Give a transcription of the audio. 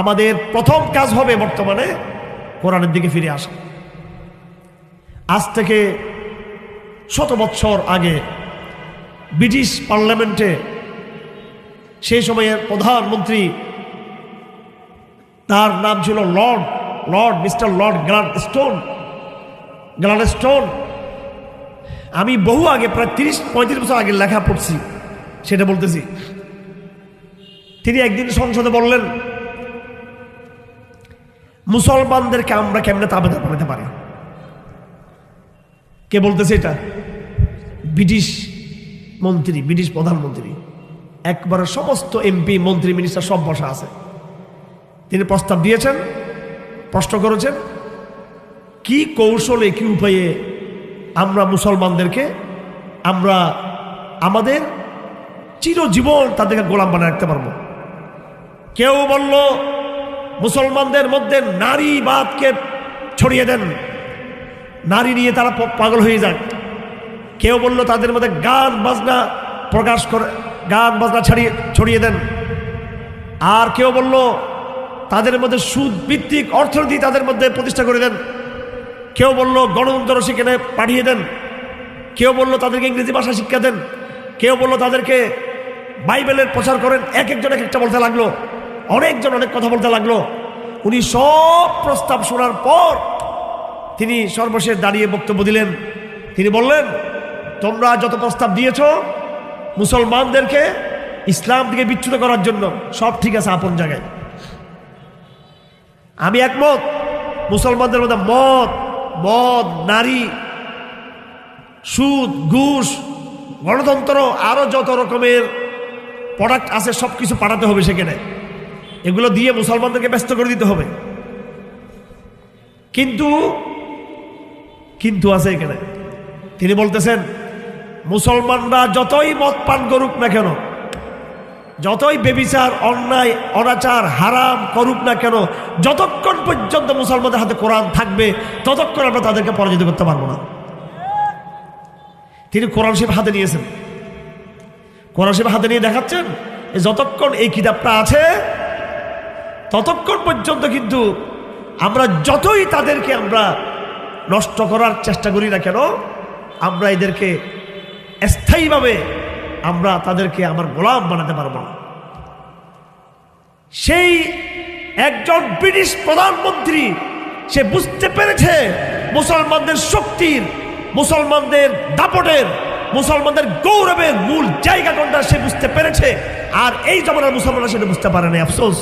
আমাদের প্রথম কাজ হবে বর্তমানে কোরআনের দিকে ফিরে আসা। আজ থেকে শত বৎসর আগে ব্রিটিশ পার্লামেন্টে সেই সময়ের প্রধানমন্ত্রী, তার নাম ছিল lord lord, mister lord Grand Stone Grand Stone আমি বহু আগে, প্রায় তিরিশ, পঁয়ত্রিশ বছর আগে লেখা পড়ছি, সেটা বলতেছি। তিনি একদিন সংসদে বললেন মুসলমানদেরকে আমরা কেমনে তাবেদা বানাতে পারি? কে বলতেছে এটা? ব্রিটিশ মন্ত্রী, ব্রিটিশ প্রধানমন্ত্রী। একবারে সমস্ত এমপি, মন্ত্রী, মিনিস্টার সব বসা আছে। তিনি প্রস্তাব দিয়েছেন, প্রশ্ন করেছেন, কি কৌশলে, কি উপায়ে আমরা মুসলমানদেরকে, আমরা আমাদের চিরজীবন তাদেরকে গোলাম বানিয়ে রাখতে পারব? কেউ বলল মুসলমানদের মধ্যে নারীবাদকে ছড়িয়ে দেন। নারী নিয়ে তারা পাগল হয়ে যায়। কেউ বলল, তাদের মধ্যে গান, বাজনা প্রকাশ করে, গান, বাজনা ছাড়িয়ে, ছড়িয়ে দেন। আর কেউ বলল, তাদের মধ্যে সুদ ভিত্তিক অর্থনীতি তাদের মধ্যে প্রতিষ্ঠা করে দেন। কেউ বলল, গণতন্ত্র সেখানে পাঠিয়ে দেন। কেউ বলল, তাদেরকে ইংরেজি ভাষা শিক্ষা দেন। কেউ বলল, তাদেরকে বাইবেলের প্রচার করেন। এক একজন এক একটা বলতে লাগল। অনেকজন অনেক কথা বলতে লাগল। উনি সব প্রস্তাব শোনার পর তিনি সর্বশেষ দাঁড়িয়ে বক্তব্য দিলেন। তিনি বললেন, তোমরা যত প্রস্তাব দিয়েছ মুসলমানদেরকে ইসলাম থেকে বিচ্যুত করার জন্য সব ঠিক আছে আপন জায়গায়। আমি একমত, মুসলমানদের মধ্যে মদ মদ, নারী, সুদ, ঘুষ, গণতন্ত্র আরও যত রকমের প্রোডাক্ট আছে সব কিছু পাঠাতে হবে সেখানে। এগুলো দিয়ে মুসলমানদেরকে ব্যস্ত করে দিতে হবে। কিন্তু কিন্তু আছে এখানে। তিনি বলতেছেন, মুসলমানরা যতই মদ পান করুক না কেন, যতই বেবিচার, অন্যায়, অনাচার, হারাম করুক না কেন, যতক্ষণ পর্যন্ত মুসলমানদের হাতে কোরআন থাকবে, ততক্ষণ আমরা তাদেরকে পরাজিত করতে পারব না। তিনি কোরআন শিব হাতে নিয়েছেন। কোরআন শিব হাতে নিয়ে দেখাচ্ছেন যতক্ষণ এই কিতাবটা আছে ততক্ষণ পর্যন্ত কিন্তু আমরা যতই তাদেরকে আমরা নষ্ট করার চেষ্টা করি না কেন, আমরা এদেরকে স্থায়ীভাবে আমরা তাদেরকে আমার গোলাম বানাতে পারব না। সেই একজন ব্রিটিশ প্রধানমন্ত্রী, সে বুঝতে পেরেছে মুসলমানদের শক্তির, মুসলমানদের দাপটের, মুসলমানদের গৌরবের মূল জায়গা কোনটা সে বুঝতে পেরেছে, আর এই জমানার মুসলমানরা সেটা বুঝতে পারে না আফসোস।